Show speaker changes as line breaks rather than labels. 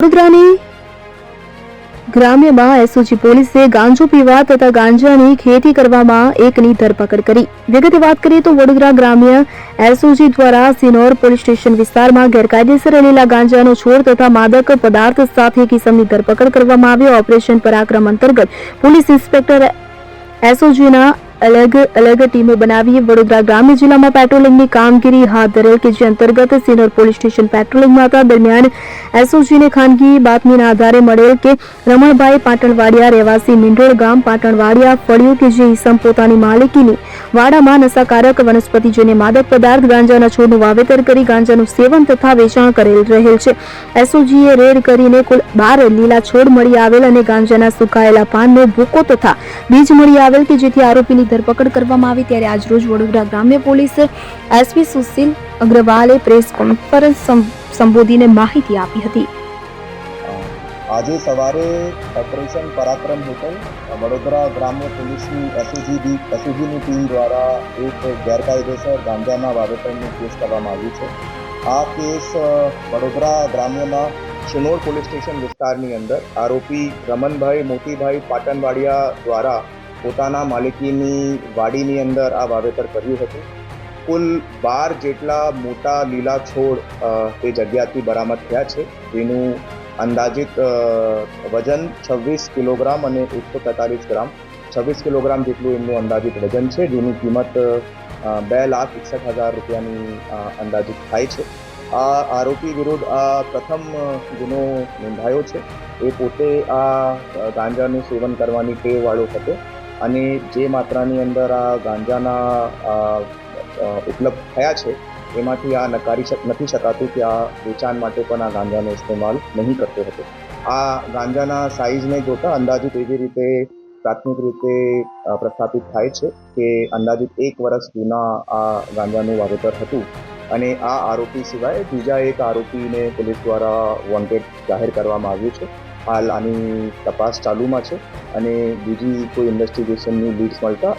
વડોદરાની ગ્રામ્યમાં એસઓજી પોલીસે ગાંજો પીવા તથા ગાંજાની ખેતી કરવામાં એકની ધરપકડ કરી. વિગતે વાત કરીએ તો વડોદરા ગ્રામ્ય એસઓજી દ્વારા સિનોર પોલીસ સ્ટેશન વિસ્તારમાં ગેરકાયદેસર રહેલા ગાંજાનો છોડ તથા માદક પદાર્થ સાથે કિસમની ધરપકડ કરવામાં આવી ઓપરેશન પરાક્રમ અંતર્ગત પોલીસ ઇન્સ્પેક્ટર એસઓજીના અલગ અલગ ટીમો બનાવી વડોદરા ગ્રામ્ય જિલ્લામાં પેટ્રોલિંગની કામગીરી હાથ ધરેલ કે જે અંતર્ગત સિનોર પોલીસ સ્ટેશન પેટ્રોલિંગમાં હતા દરમિયાન એસઓજીને ખાનગી બાતમીના આધારે મળેલ કે રમણભાઈ પાટણવાડિયા રહેવાસી મિંડોળ ગામ પાટણવાડિયા ફળ્યું કે જે ઈસમ પોતાની માલિકીની વાડામાં નશાકારક વનસ્પતિ જેને માદક પદાર્થ ગાંજાના છોડનું વાવેતર કરી ગાંજાનું સેવન તથા વેચાણ કરેલ રહેલ છે. એસઓજીએ રેડ કરીને કુલ બાર લીલા છોડ મળી આવેલ અને ગાંજાના સુકાયેલા પાનનો ભૂકો તથા બીજ મળી આવેલ કે જેથી આરોપીની ધરપકડ કરવામાં આવી ત્યારે આજરોજ વડોદરા ગ્રામ્ય પોલીસે એસપી સુશીલ અગ્રવાલે પ્રેસ કોન્ફરન્સ સંબોધીને માહિતી આપી હતી.
આજે સવારે ઓપરેશન પરાક્રમ હેઠળ વડોદરા ગ્રામ્ય પોલીસની એસઓજી એસઓજીની ટીમ દ્વારા એક ગેરકાયદેસર ગાંજાના વાવેતરનો કેસ કરવામાં આવ્યું છે. આ કેસ વડોદરા ગ્રામ્યના શિનોર પોલીસ સ્ટેશન વિસ્તારની અંદર આરોપી રમનભાઈ મોતીભાઈ પાટણવાડિયા દ્વારા પોતાના માલિકીની વાડીની અંદર આ વાવેતર કર્યું હતું. કુલ બાર જેટલા મોટા લીલા છોડ તે જગ્યાથી બરામદ થયા છે. જેનું અંદાજિત વજન છવ્વીસ કિલોગ્રામ અને એકસો તેતાલીસ ગ્રામ. છવ્વીસ કિલોગ્રામ જેટલું એમનું અંદાજિત વજન છે, જેની કિંમત બે લાખ એકસઠ હજાર રૂપિયાની અંદાજિત થાય છે. આ આરોપી વિરુદ્ધ આ પ્રથમ ગુનો નોંધાયો છે. એ પોતે આ ગાંજાનું સેવન કરવાની ટેવવાળો હતો. અને જે માત્રાની અંદર આ ગાંજાના ઉપલબ્ધ થયા છે, એમાંથી આ નકારી નથી શકાતું કે આ વેચાણ માટે પણ આ ગાંજાનો ઇસ્તેમાલ નહીં કરતો હતો. આ ગાંજાના સાઇઝને જોતા અંદાજિત એવી રીતે, પ્રાથમિક રીતે પ્રસ્થાપિત થાય છે કે અંદાજિત એક વર્ષ જૂના આ ગાંજાનું વાવેતર હતું. અને આ આરોપી સિવાય બીજા એક આરોપીને પોલીસ દ્વારા વોન્ટેડ જાહેર કરવામાં આવ્યું છે. હાલ આની તપાસ ચાલુમાં છે અને બીજી કોઈ ઇન્વેસ્ટિગેશનની લીડ્સ મળતા